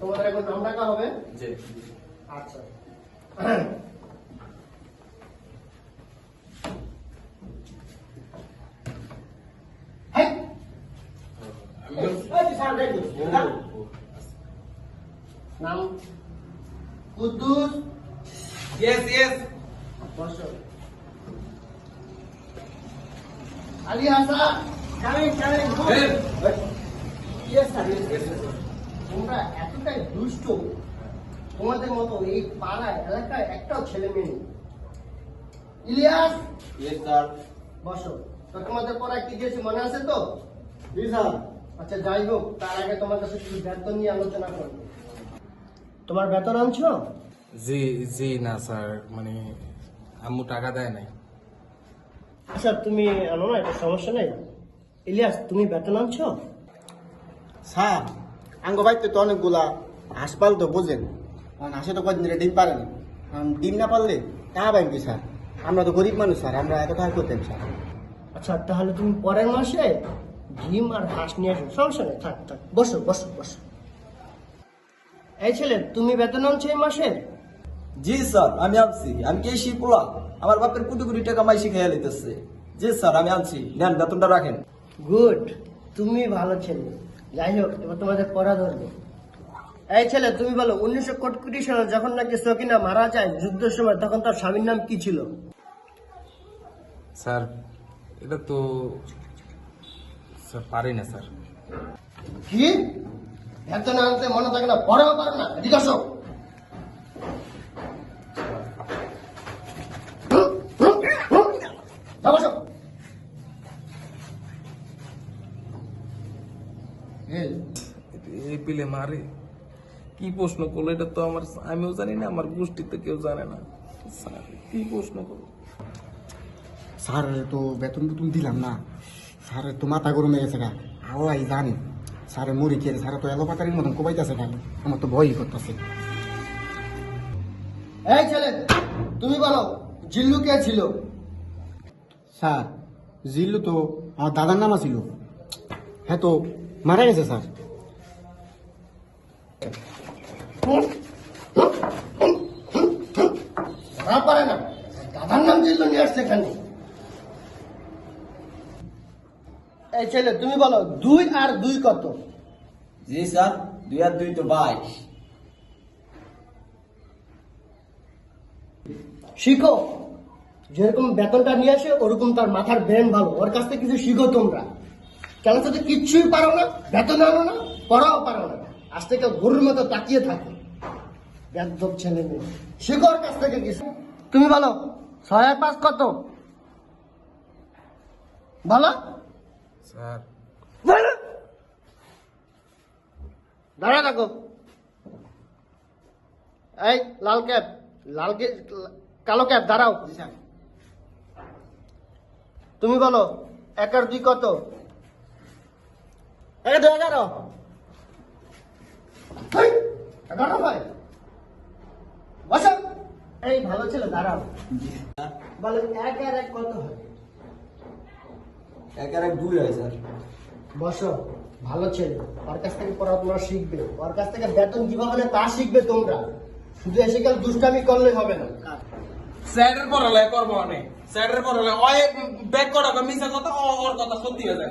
তোমাদের এখন নাম ডাকা হবে? জি। আচ্ছা। হেই! এই যে স্যার, দেখুন, স্যার। নাম? কুদ্দুস? ইয়েস ইয়েস বসো। Ali Hasan? Coming coming Hey! Yes sir তোমরা এতটাই দুষ্ট। তোমাদের মতো এই পাড়ায় এলাকায় একটাও ছেলে মেয়ে নেই। ইলিয়াস! বসো। তো তোমাদের পড়ায় কি দিয়েছি মনে আছে তো? আচ্ছা যাই হোক তার আগে তোমার কাছে কিছু বেতন নিয়ে আলোচনা করব। তোমার বেতন আনছো? জি জি না স্যার। মানে আম্মু টাকা দেয় নাই। আচ্ছা তুমি আনো না এটা সমস্যা নেই। ইলিয়াস তুমি বেতন আনছো? স্যার আঙ্গ বাড়িতে তো অনেকগুলা হাসপাল তো বোঝেন। কারণ হাসে তো কদিন ডিম পারেন। কারণ ডিম না পারলে টাকা পাইন কি স্যার? আমরা তো গরিব মানুষ স্যার আমরা এত টাকা করতেন স্যার? আচ্ছা তাহলে তুমি পরের মাসে ডিম আর হাঁস নিয়ে আসো। সমস্যা নেই থাক থাক বসো বসো বসো। এই ছেলে তুমি বেতন আনছো এই মাসে? জি স্যার আমি আনছি। আমি কে শিপুলা আমার বাপের কোটি কোটি টাকা মাইসি খেয়ে লিতেছে জি স্যার আমি আনছি। নেন বেতনটা রাখেন। গুড তুমি ভালো ছেলে। যাই হোক এবার তোমাদের পড়া ধরবে। এই ছেলে তুমি বলো উনিশশো কোটি সালে যখন নাকি সকিনা মারা যায় যুদ্ধের সময় তখন তার স্বামীর নাম কি ছিল? স্যার এটা তো স্যার পারি না স্যার। কি? বেতন আনতে মনে থাকে না পড়াও পারে না এদিকে আসো এই, এই পিলে মারে। কি প্রশ্ন করল? এটা তো আমার আমিও জানি না আমার গোষ্ঠীতে কেউ জানে না। স্যার কি প্রশ্ন করল? স্যার তো বেতন বেতন দিলাম না। স্যার তো মাথা গরম হয়ে গেছে গা। আওয়াই জানি। স্যারে মুড়ি খেয়ে স্যার তো এলোপাতারির মতন কোবাইতেছে গা। আমার তো ভয়ই করতেছে। এই ছেলে তুমি বলো জিল্লু কে ছিল? স্যার জিল্লু তো আমার দাদার নাম ছিল। হ্যাঁ তো মারা গেছে স্যার। ধরা পারে না। দাদার নাম নিয়ে আসছে এখানে। এই ছেলে তুমি বলো দুই আর দুই কত? জি স্যার দুই আর দুই তো বাইশ। শিখো যেরকম বেতনটা নিয়ে আসে ওরকম তার মাথার ব্রেন ভালো। ওর কাছ থেকে কিছু শিখো তোমরা। কেন তো কিচ্ছুই পারো না বেতন আনো না পড়াও পারো না আজ থেকে গরুর মতো তাকিয়ে থাকো। বেদব ছেলে মেয়ে শিখো ওর কাছ থেকে কিছু তুমি বলো ছয় আর পাঁচ কত? বলো। স্যার। বলো। দাঁড়া থাকো এই লাল ক্যাপ লাল কালো ক্যাপ দাঁড়াও। তুমি বলো এক আর দুই কত? এগারো এগারো এগারো হয়? বসো। এই ভালো ছেলে দাঁড়াও। বলো এক আর এক কত হয়? এক আর এক দুই হয় স্যার। বসো ভালো ছেলে। ওর কাছ থেকে পড়াশোনা শিখবে। ওর কাছ থেকে বেতন কীভাবে তা শিখবে তোমরা। শুধু এসে গেলে দুষ্টামি করলে হবে না। স্যারের পড়ালে করব অনেক। স্যারের পড়ালে ওই ব্যাক করা মিশা কথা ওর কথা সত্যি হয়ে যায়